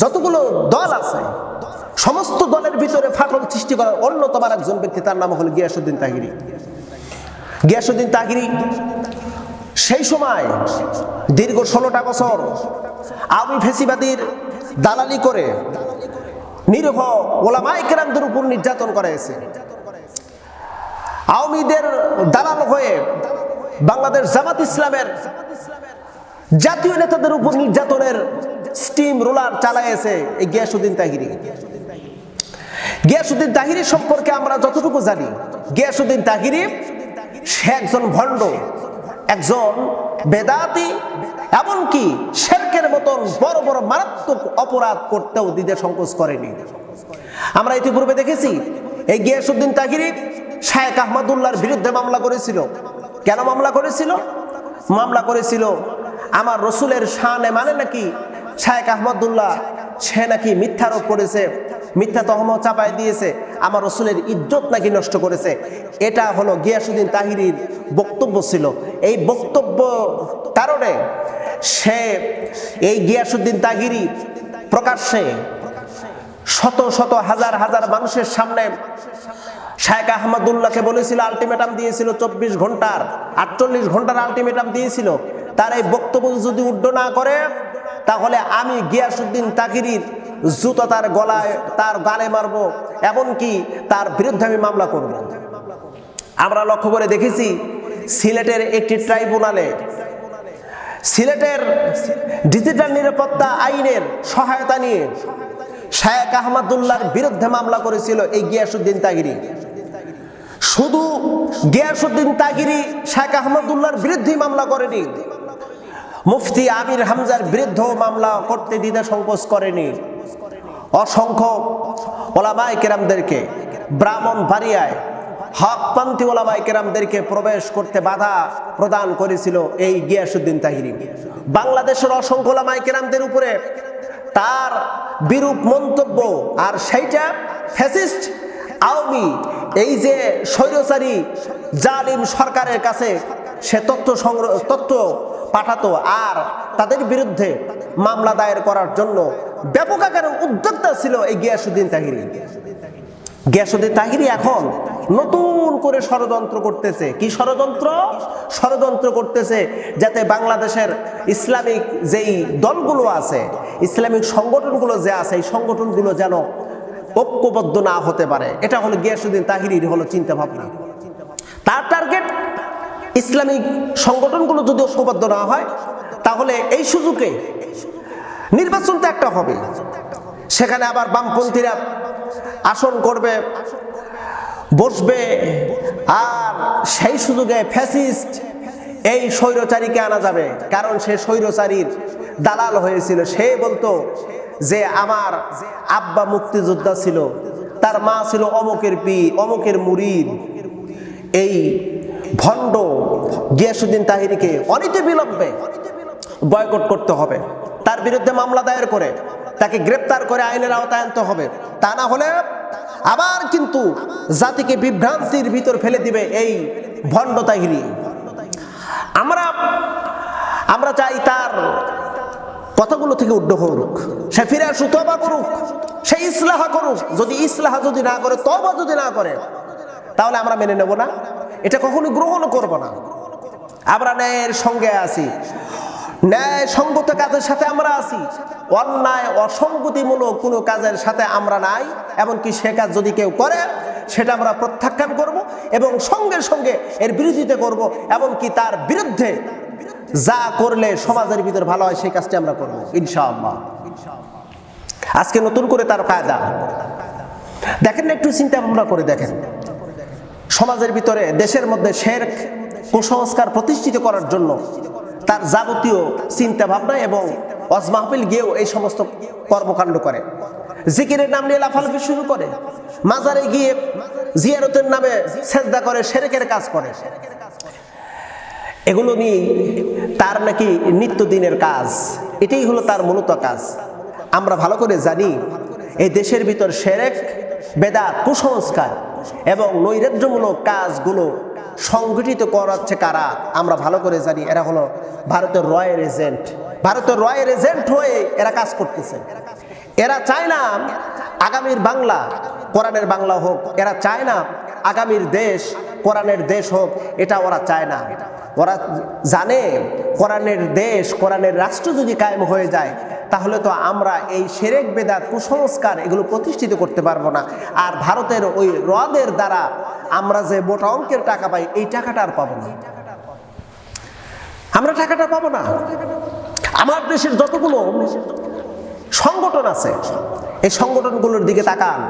যতগুলো দল আছে, সমস্ত দলের ভিতরে ফাটল সৃষ্টি করার অন্যতম একজন ব্যক্তি, তার নাম হল গিয়াসুদ্দিন তাহিরি। গিয়াসুদ্দিন তাহিরি সেই সময় দীর্ঘ ষোলোটা বছর আওয়ামী ফেসিবাদীর দালালি করে নিরীহ ওলামাই কেরামদের উপর নির্যাতন করা হয়েছে আওয়ামীদের দালাল হয়ে বাংলাদেশ জামাত ইসলামের জাতীয় নেতাদের উপর নির্যাতনের স্টিম রোলার চালাইছে। এই গিয়াসুদ্দিন তাহিরি। গিয়াসুদ্দিন তাহিরি সম্পর্কে আমরা যতটুকু জানি গিয়াসুদ্দিন তাহিরি সে একজন ভণ্ড, একজন বেদাতি, এমনকি শেরকের মতন বড় বড় মারাত্মক অপরাধ করতেও দিতে সংকোচ করেনি। আমরা ইতিপূর্বে দেখেছি, এই গিয়াসুদ্দিন তাহিরি শায়েক আহমদুল্লাহর বিরুদ্ধে মামলা করেছিল। কেন মামলা করেছিল? মামলা করেছিল, আমার রসুলের শানে মানে নাকি শায়েক আহমদুল্লাহ, সে নাকি মিথ্যারোপ করেছে, মিথ্যা তহমত চাপায় দিয়েছে, আমার রসুলের ইজ্জত নাকি নষ্ট করেছে। এটা হলো গিয়াসুদ্দিন তাহিরির বক্তব্য ছিল। এই বক্তব্য কারণে সে, এই গিয়াসুদ্দিন তাহিরি প্রকাশ্যে শত শত হাজার হাজার মানুষের সামনে শায়েক আহমদুল্লাহকে বলেছিল আলটিমেটাম দিয়েছিল, চব্বিশ ঘণ্টার, আটচল্লিশ ঘণ্টার আলটিমেটাম দিয়েছিল। তার এই বক্তব্য যদি উড্ড না করে তাহলে আমি গিয়াসুদ্দিন তাকিরির জুতো তার গলায়, তার গালে মারবো, এমনকি তার বিরুদ্ধে আমি মামলা করব। আমরা লক্ষ্য করে দেখেছি, সিলেটের একটি ট্রাইব্যুনালে সিলেটের ডিজিটাল নিরাপত্তা আইনের সহায়তা নিয়ে শায়েক আহমদুল্লাহর বিরুদ্ধে মামলা করেছিল এই গিয়াসুদ্দিন তাগিরি। শুধু গিয়াসুদ্দিন তাগিরি শায়েক আহমদুল্লাহর বিরুদ্ধেই মামলা করেনি। মুফতি আমির হামজার বিরুদ্ধেও মামলা করতে দিতে সংকোচ করেনি। অসংখ্য ওলামাই কেরামদেরকে ব্রাহ্মণ বাড়িয়ায় হকপন্থী ওলামাই কেরামদেরকে প্রবেশ করতে বাধা প্রদান করেছিল এই গিয়াসুদ্দিন তাহিরি। বাংলাদেশের অসংখ্য ওলামাই কেরামদের উপরে তার বিরূপ মন্তব্য আর সেইটা ফ্যাসিস্ট আওয়ামী, এই যে স্বৈরচারী জালিম সরকারের কাছে সে তথ্য সংগ্রহ তথ্য পাঠাতো আর তাদের বিরুদ্ধে মামলা দায়ের করার জন্য ব্যাপক আকারে উদ্যোক্তা ছিল এই গিয়াসুদ্দিন তাহিরি। গিয়াসুদ্দিন তাহিরি এখন নতুন করে ষড়যন্ত্র করতেছে। কি ষড়যন্ত্র? ষড়যন্ত্র করতেছে যাতে বাংলাদেশের ইসলামিক যেই দলগুলো আছে, ইসলামিক সংগঠনগুলো যে আছে, এই সংগঠনগুলো যেন ঐক্যবদ্ধ না হতে পারে। এটা হলো গিয়াসুদ্দিন তাহিরির হলো চিন্তা ভাবনা তার টার্গেট ইসলামিক সংগঠনগুলো যদি ঐক্যবদ্ধ না হয়, তাহলে এই সুযোগে নির্বাচন তো একটা হবে সেখানে আবার বামপন্থীরা আসন করবে, বসবে, আর সেই সুযোগে ফ্যাসিস্ট এই স্বৈরচারীকে আনা যাবে। কারণ সে স্বৈরচারীর দালাল হয়েছিল। সে বলতো যে আমার আব্বা মুক্তিযোদ্ধা ছিল, তার মা ছিল অমকের পি অমকের মুরিদ। এই ভণ্ড গিয়াসুদ্দিন তাহিরিকে অনিতে বিলম্বে বয়কট করতে হবে। তার বিরুদ্ধে মামলা দায়ের করে তাকে গ্রেপ্তার করে আইনের আওতায় আনতে হবে। তা না হলে আবার কিন্তু জাতিকে বিভ্রান্তির ভিতর ফেলে দিবে এই ভণ্ড তাহিরি। আমরা আমরা চাই তার কথাগুলো থেকে উড্ড করুক সে ফিরে আসুক তবা করুক, সে ইসলাহা করুক। যদি ইসলাহা যদি না করে তবা যদি না করে তাহলে আমরা মেনে নেব না। এটা কখনো গ্রহণ করব না। আমরা ন্যায়ের সঙ্গে আছি। ন্যায় সঙ্গত কাজের সাথে আমরা আছি। অন্যায় অসঙ্গতিমূলক কোনো কাজের সাথে আমরা নাই, এমনকি সে কাজ যদি কেউ করে, সেটা আমরা প্রত্যাখ্যান করব এবং সঙ্গে সঙ্গে এর বিরোধিতা করব, এমনকি তার বিরুদ্ধে যা করলে সমাজের ভিতর ভালো হয়, সেই কাজটি আমরা করব, ইনশাআল্লাহ। আজকে নতুন করে তার কায়দা দেখেন না, একটু চিন্তা ভাবনা করে দেখেন। সমাজের ভিতরে দেশের মধ্যে শের কুসংস্কার প্রতিষ্ঠিত করার জন্য তার যাবতীয় চিন্তা ভাবনা এবং অজমাহফিল গিয়েও এই সমস্ত কর্মকাণ্ড করে। জিকিরের নাম নিয়ে লাফালাফি শুরু করে। মাজারে গিয়ে জিয়ারতের নামে সেজদা করে সেরেকের কাজ করে। এগুলো নিয়ে তার নাকি নিত্যদিনের কাজ। এটাই হলো তার মূলত কাজ। আমরা ভালো করে জানি, এই দেশের ভিতর সেরেক বেদাত, কুসংস্কার এবং নৈরাজ্যমূলক কাজগুলো সংগঠিত করাচ্ছে কারা? আমরা ভালো করে জানি, এরা হলো ভারতের রয়্যাল এজেন্ট। ভারতের রয়্যাল এজেন্ট হয়ে এরা কাজ করতেছে। এরা চায় না আগামীর বাংলা কোরআনের বাংলা হোক, এরা চায় না আগামীর দেশ কোরআনের দেশ হোক, এটা ওরা চায় না। ওরা জানে কোরআনের দেশ, কোরআনের রাষ্ট্র যদি কায়েম হয়ে যায়, তাহলে তো আমরা এই সেরেক, বেদাত, কুসংস্কার এগুলো প্রতিষ্ঠিত করতে পারব না। আর ভারতের ওই রদের দ্বারা আমরা যে মোটা অঙ্কের টাকা পাই, এই টাকাটা আর পাবো না। আমরা টাকাটা পাবো না। আমার দেশের যতগুলো সংগঠন আছে, এই সংগঠনগুলোর দিকে তাকান।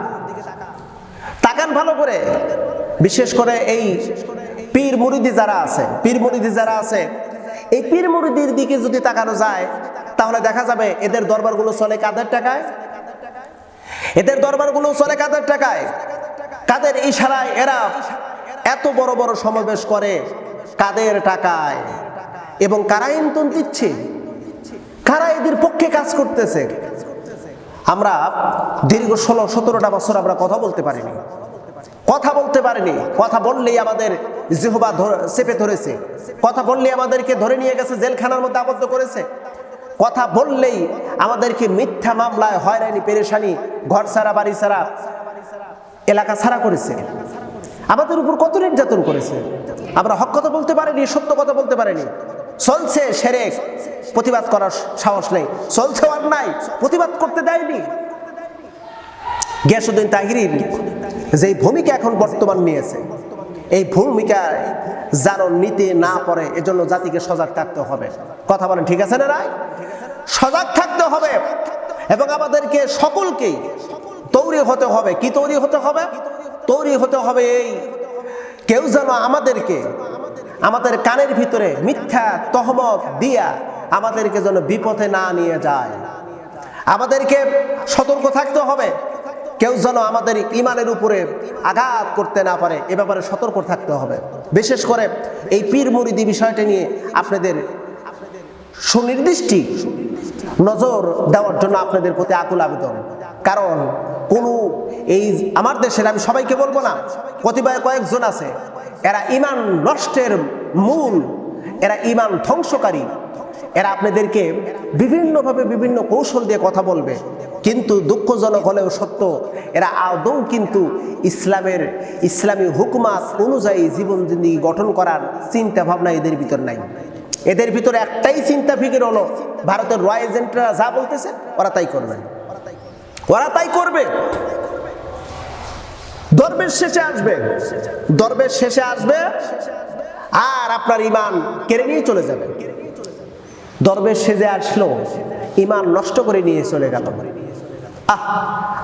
তাকান ভালো করে। বিশেষ করে এই পীর মুরিদি যারা আছে, পীর মুরিদি যারা আছে, এই পীর মুরিদির দিকে যদি তাকানো যায়, তাহলে দেখা যাবে এদের দরবারগুলো চলে কাদের টাকায়? এদের দরবারগুলো চলে কাদের টাকায়? কাদের ইশারায় এরা এত বড় বড় সমাবেশ করে? কাদের টাকায়? এবং কারা ইন্তন দিচ্ছে? কারা এদের পক্ষে কাজ করতেছে? আমরা দীর্ঘ ষোলো, সতেরোটা বছর আমরা কথা বলতে পারিনি। কথা বলতে পারিনি। কথা বললেই আমাদের জিহবা চেপে ধরেছে। কথা বললে আমাদেরকে ধরে নিয়ে গেছে, জেলখানার মধ্যে আবদ্ধ করেছে। কথা বললেই আমাদেরকে মিথ্যা মামলায় হয়রানি, পেরেশানি, ঘর ছাড়া, বাড়ি ছাড়া, এলাকা ছাড়া করেছে। আমাদের উপর কত নির্যাতন করেছে? আমরা হক কথা বলতে পারিনি, সত্য কথা বলতে পারিনি। চলছে সেরে প্রতিবাদ করার সাহস নেই। চলছে আর নাই, প্রতিবাদ করতে দেয়নি। গিয়াসুদ্দিন তাহিরির যে ভূমিকা এখন বর্তমান নিয়েছে এই ভূমিকা যেন নিতে না পারে এজন্য জাতিকে সজাগ থাকতে হবে। কথা বলেন, ঠিক আছে না রায়? সজাগ থাকতে হবে এবং আমাদেরকে সকলকেই তৈরি হতে হবে। কি তৈরি হতে হবে? তৈরি হতে হবে এই, কেউ যেন আমাদেরকে আমাদের কানের ভিতরে মিথ্যা তহমত দিয়া আমাদেরকে যেন বিপথে না নিয়ে যায়। আমাদেরকে সতর্ক থাকতে হবে। কেউ যেন আমাদের ইমানের উপরে আঘাত করতে না পারে, এ ব্যাপারে সতর্ক থাকতে হবে। বিশেষ করে এই পীর মুরিদি বিষয়টা নিয়ে আপনাদের সুনির্দিষ্টি নজর দেওয়ার জন্য আপনাদের প্রতি আকুল আবেদন। কারণ কোনো এই আমার দেশের, আমি সবাইকে বলব না, কতিপয় কয়েকজন আছে, এরা ইমান নষ্টের মূল, এরা ইমান ধ্বংসকারী। এরা আপনাদেরকে বিভিন্নভাবে বিভিন্ন কৌশল দিয়ে কথা বলবে। কিন্তু দুঃখজনক হলেও সত্য, এরা আদৌ কিন্তু ইসলামের, ইসলামী হুকুমাত অনুযায়ী জীবন জিন্দিগি গঠন করার চিন্তা ভাবনা এদের ভিতর নাই। এদের ভিতরে একটাই চিন্তা ফিকির হলো, ভারতের রয় এজেন্টরা যা বলতেছে, ওরা তাই করবে। ওরা তাই করবে। দরবেশ শেষে আসবে। দরবেশ শেষে আসবে, আর আপনার ইমান কেড়ে নিয়ে চলে যাবে। দরবেশ সেজে আসলো, ইমান নষ্ট করে নিয়ে চলে গেল। আহ,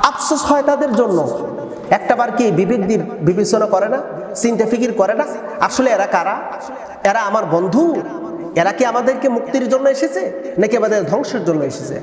আফসোস হয় তাদের জন্য। একটাবার কি বিবেক বিবেচনা করে না? চিন্তা ফিকির করে না? আসলে এরা কারা? এরা আমার বন্ধু? এরা কি আমাদেরকে মুক্তির জন্য এসেছে? নাকি আমাদের ধ্বংসের জন্য এসেছে?